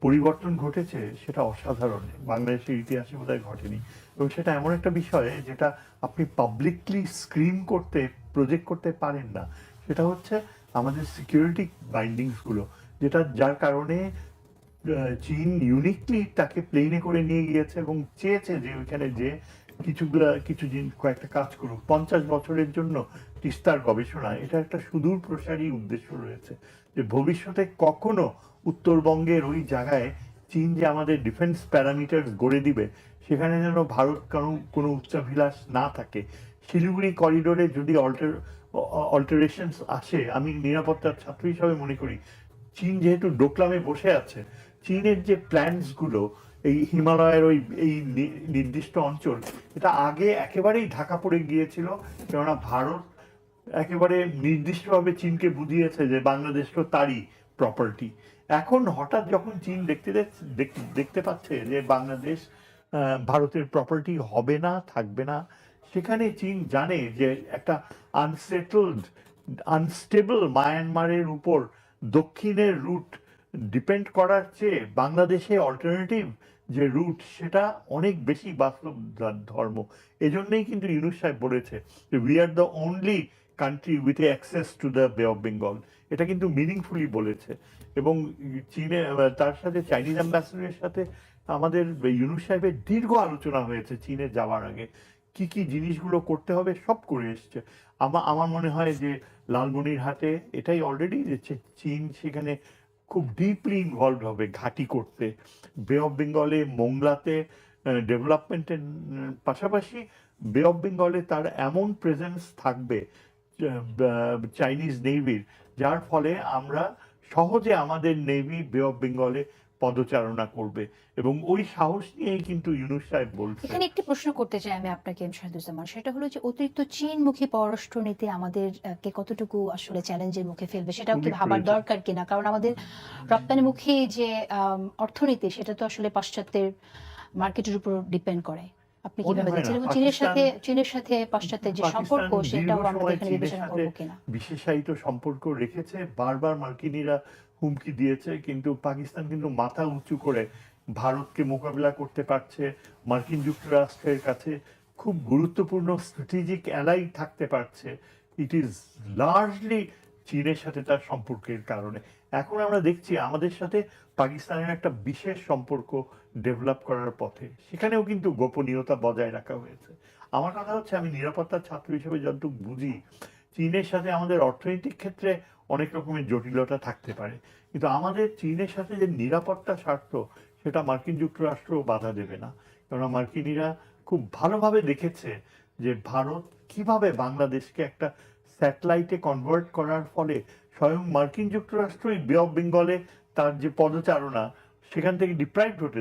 পরিবর্তন ঘটেছে সেটা অসাধারণ। বাংলাদেশের ইতিহাসে বোধহয় ঘটেনি। এবং সেটা এমন একটা বিষয় যেটা আপনি পাবলিকলি স্ক্রিন করতে প্রজেক্ট করতে পারেন না। সেটা হচ্ছে আমাদের সিকিউরিটি বাইন্ডিংসগুলো যেটা যার কারণে চীন ইউনিকলি তাকে প্লেনে করে নিয়ে গিয়েছে এবং চেয়েছে যে ওইখানে যে কিছুগুলা কিছু জিনিস কয়েকটা কাজ করুক। পঞ্চাশ বছরের জন্য তিস্তার গবেষণা, এটা একটা সুদূর প্রসারী উদ্দেশ্য রয়েছে যে ভবিষ্যতে কখনো উত্তরবঙ্গের ওই জায়গায় চীন যে আমাদের ডিফেন্স প্যারামিটার গড়ে দিবে, সেখানে যেন ভারত কোনো কোনো উচ্চাভিলাষ না থাকে। শিলিগুড়ি করিডোরে যদি অল্টার অল্টারেশনস আসে, আমি নিরাপত্তার ছাত্র হিসাবে মনে করি, চীন যেহেতু ডোকলামে বসে আছে, চীনের যে প্ল্যানসগুলো এই হিমালয়ের ওই, এই নির্দিষ্ট অঞ্চল এটা আগে একেবারেই ঢাকা পড়ে গিয়েছিল, কেননা ভারত একেবারে নির্দিষ্টভাবে চীনকে বুঝিয়েছে যে বাংলাদেশও তারই প্রপার্টি এখন হঠাৎ যখন চীন দেখতে দেখতে- পাচ্ছে যে বাংলাদেশ ভারতের প্রপার্টি হবে না, থাকবে না, সেখানে চীন জানে যে একটা আনসেটলড আনস্টেবল মায়ানমারের উপর দক্ষিণের রুট ডিপেন্ড করার চেয়ে বাংলাদেশে অল্টারনেটিভ যে রুট সেটা অনেক বেশি বাস্তব ধর্ম। এজন্যই কিন্তু ইউনুস সাহেব বলেছে we are the only country with access to the bay of Bengal এটা কিন্তু মিনিংফুলি বলেছে। এবং চীনে তার সাথে চাইনিজ অ্যাম্বাসেডারের সাথে আমাদের ইউনুস সাহেবের দীর্ঘ আলোচনা হয়েছে চীনে যাওয়ার আগে। কি কি জিনিসগুলো করতে হবে সব করে এসছে। আমার আমার মনে হয় যে লালমনিরহাটে এটাই অলরেডি চীন সেখানে খুব ডিপলি ইনভলভ হবে ঘাঁটি করতে। বে অফ বেঙ্গলে মোংলাতে ডেভেলপমেন্টের পাশাপাশি বে অফ বেঙ্গলে তার এমন প্রেজেন্স থাকবে চাইনিজ নেভির যার ফলে আমরা সহজে আমাদের নেভি বে অফ বেঙ্গলে পদচারণা করবে। এবং ওই সাহস নিয়েই কিন্তু ইউনুস সাহেব বলছে এখানে একটি প্রশ্ন করতে চাই আমি আপনাকে এম শাহিদুজ্জামান। সেটা হলো যে অতিরিক্ত চীনমুখী পররাষ্ট্রনীতি আমাদের কে কতটুকু আসলে চ্যালেঞ্জের মুখে ফেলবে সেটাও কি ভাবার দরকার কিনা? কারণ আমাদের রপ্তানিমুখী যে অর্থনীতি সেটা তো আসলে পাশ্চাত্যের মার্কেটের উপর ডিপেন্ড করে। আপনি কীভাবে দেখছেন এবং চীনের সাথে চীনের সাথে পাশ্চাত্যের যে সম্পর্ক সেটাও আমরা এখানে বিবেচনা করব কিনা? বিশেষায়িত সম্পর্ক রেখেছে। বারবার মার্কিনীরা হুমকি দিয়েছে, কিন্তু পাকিস্তান কিন্তু মাথা উঁচু করে ভারতকে মোকাবিলা করতে পারছে, মার্কিন যুক্তরাষ্ট্রের কাছে খুব গুরুত্বপূর্ণ স্ট্র্যাটেজিক অ্যালাই থাকতে পারছে। ইট ইজ লার্জলি চীনের সাথে তার সম্পর্কের কারণে। এখন আমরা দেখছি আমাদের সাথে পাকিস্তানের একটা বিশেষ সম্পর্ক ডেভেলপ করার পথে। সেখানেও কিন্তু গোপনীয়তা বজায় রাখা হয়েছে। আমার কথা হচ্ছে, আমি নিরাপত্তার ছাত্র হিসেবে যতটুকু বুঝি, চীনের সাথে আমাদের অর্থনৈতিক ক্ষেত্রে অনেক রকমের জটিলতা থাকতে পারে। কিন্তু আমাদের চীনের সাথে যে নিরাপত্তা স্বার্থ, সেটা মার্কিন যুক্তরাষ্ট্র বাধা দেবে না। কেননা মার্কিনীরা খুব ভালোভাবে দেখেছে যে ভারত কীভাবে বাংলাদেশকে একটা স্যাটেলাইটে কনভার্ট করার ফলে স্বয়ং মার্কিন যুক্তরাষ্ট্রই বে অফ বেঙ্গলে তার যে পদচারণা, সেখান থেকে ডিপ্রাইভ হতে